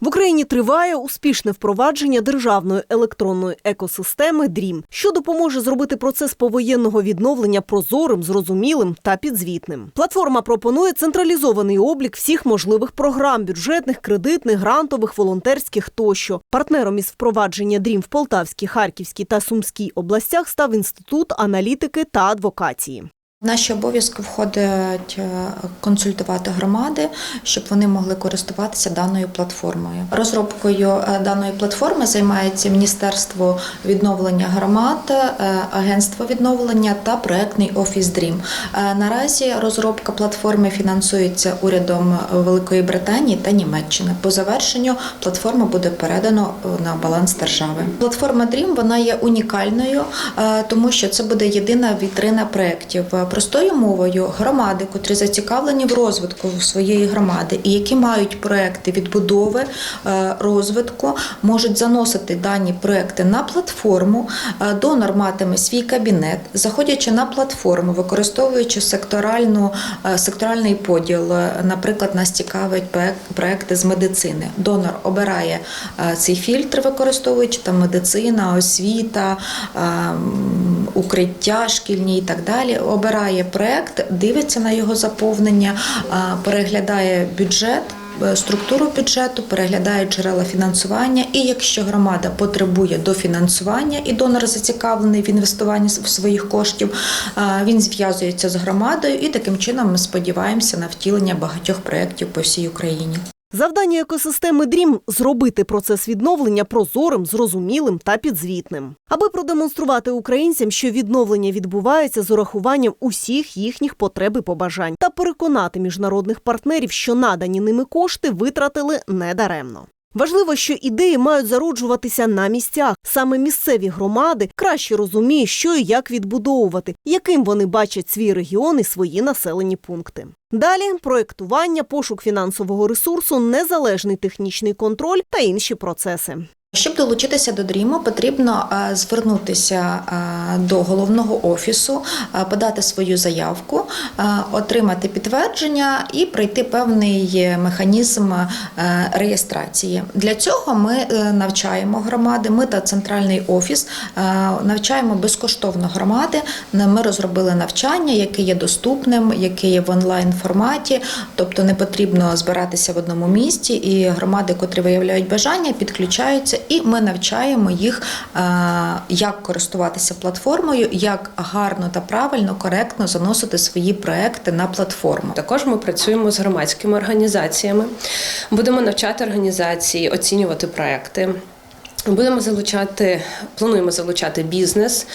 В Україні триває успішне впровадження державної електронної екосистеми ДРІМ, що допоможе зробити процес повоєнного відновлення прозорим, зрозумілим та підзвітним. Платформа пропонує централізований облік всіх можливих програм бюджетних, кредитних, грантових, волонтерських тощо. Партнером із впровадження ДРІМ в Полтавській, Харківській та Сумській областях став інститут аналітики та адвокації. В наші обов'язки входить е, консультувати громади, щоб вони могли користуватися даною платформою. Розробкою е, даної платформи займається Міністерство відновлення громад, е, Агентство відновлення та проектний офіс. Е, Наразі розробка платформи фінансується урядом Великої Британії та Німеччини. По завершенню платформа буде передано на баланс держави. Платформа DREAM вона є унікальною, тому що це буде єдина вітрина проєктів. Простою мовою громади, котрі зацікавлені в розвитку своєї громади і які мають проекти відбудови е, розвитку, можуть заносити дані проекти на платформу. Е, Донор матиме свій кабінет, заходячи на платформу, використовуючи секторальну е, секторальний поділ. Наприклад, нас цікавить проекти з медицини. Донор обирає цей фільтр, використовуючи там медицина, освіта, е, м, укриття шкільні і так далі. Обирає проект, дивиться на його заповнення, переглядає бюджет. е, Структуру бюджету переглядає джерела фінансування, і якщо громада потребує дофінансування і донор зацікавлений в інвестуванні в своїх коштів, він зв'язується з громадою, і таким чином ми сподіваємося на втілення багатьох проєктів по всій Україні. Завдання екосистеми ДРІМ зробити процес відновлення прозорим, зрозумілим та підзвітним, аби продемонструвати українцям, що відновлення відбувається з урахуванням усіх їхніх потреб і побажань, та переконати міжнародних партнерів, що надані ними кошти витратили недаремно. Важливо, що ідеї мають зароджуватися на місцях. Саме місцеві громади краще розуміють, що і як відбудовувати, яким вони бачать свій регіон і свої населені пункти. Далі проєктування, пошук фінансового ресурсу, незалежний технічний контроль та інші процеси. Щоб долучитися до дріму, потрібно е, звернутися е, до головного офісу, е, подати свою заявку, отримати підтвердження і пройти певний механізм реєстрації. Для цього ми навчаємо громади. Ми та центральний офіс навчаємо безкоштовно громади. Ми розробили навчання, яке є доступним, яке є в онлайн форматі, тобто не потрібно збиратися в одному місці, і громади, котрі виявляють бажання, підключаються, і ми навчаємо їх, е, як користуватися платформою, як гарно та правильно, коректно заносити свої проекти на платформу. Також ми працюємо з громадськими організаціями. Будемо навчати організації оцінювати проекти. Будемо залучати, плануємо залучати бізнес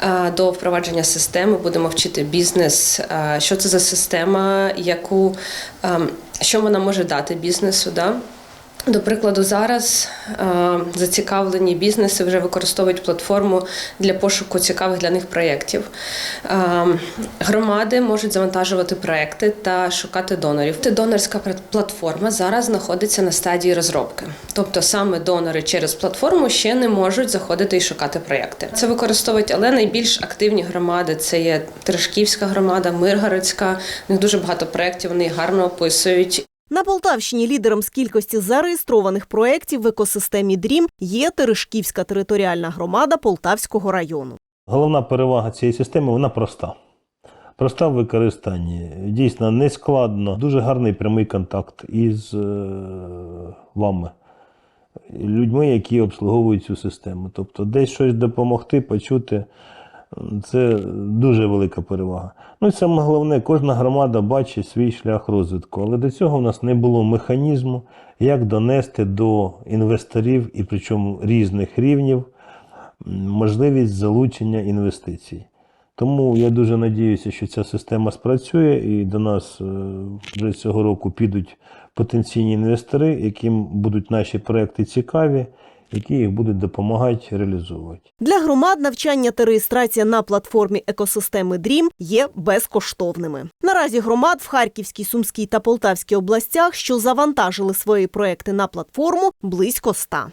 е, до впровадження системи. Будемо вчити бізнес, е, що це за система, яку ем, що вона може дати бізнесу. Да? До прикладу, зараз е, зацікавлені бізнеси вже використовують платформу для пошуку цікавих для них проєктів. Е, громади можуть завантажувати проекти та шукати донорів. Донорська платформа зараз знаходиться на стадії розробки. Тобто саме донори через платформу ще не можуть заходити і шукати проєкти. Це використовують, але найбільш активні громади це є Терешківська громада, Миргородська. У них дуже багато проєктів, вони гарно описують. На Полтавщині лідером з кількості зареєстрованих проєктів в екосистемі ДРІМ є Терешківська територіальна громада Полтавського району. Головна перевага цієї системи вона проста. Проста в використанні. Дійсно нескладно, дуже гарний прямий контакт із е, вами, людьми, які обслуговують цю систему. Тобто, десь щось допомогти, почути. Це дуже велика перевага. Ну і саме головне, кожна громада бачить свій шлях розвитку. Але до цього в нас не було механізму, як донести до інвесторів, і причому різних рівнів, можливість залучення інвестицій. Тому я дуже надіюся, що ця система спрацює і до нас е, вже цього року підуть потенційні інвестори, яким будуть наші проекти цікаві, які їх будуть допомагати реалізовувати. Для громад навчання та реєстрація на платформі екосистеми ДРІМ є безкоштовними. Наразі громад в Харківській, Сумській та Полтавській областях, що завантажили свої проекти на платформу, близько ста.